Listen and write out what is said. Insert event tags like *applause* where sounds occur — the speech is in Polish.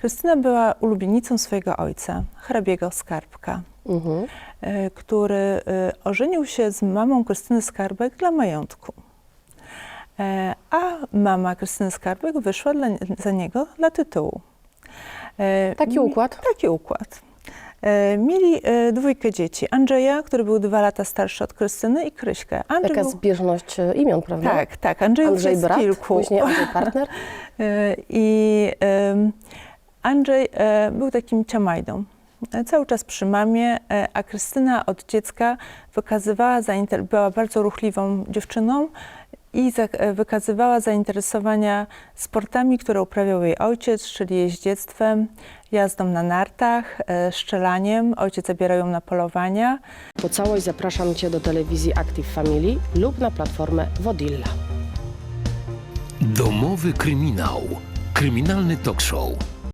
Krystyna była ulubienicą swojego ojca, hrabiego Skarbka, Mhm. e, który e, ożenił się z mamą Krystyny Skarbek dla majątku. E, A mama Krystyny Skarbek wyszła dla, za niego dla tytułu. Taki układ? Taki układ. Mieli dwójkę dzieci. Andrzeja, który był dwa lata starszy od Krystyny i Kryśkę. Andrzej Taka był, zbieżność imion, prawda? tak, tak. Andrzej jest brat, kilku. później Andrzej *laughs* partner. I Andrzej e, był takim ciamajdą. E, Cały czas przy mamie, e, a Krystyna od dziecka wykazywała, zainter- była bardzo ruchliwą dziewczyną i za- wykazywała zainteresowania sportami, które uprawiał jej ojciec, czyli jeździectwem, jazdą na nartach, e, szczelaniem. Ojciec zabierał ją na polowania. Po całość zapraszam Cię do telewizji Active Family lub na platformę Wodilla. Domowy kryminał. Kryminalny talk show.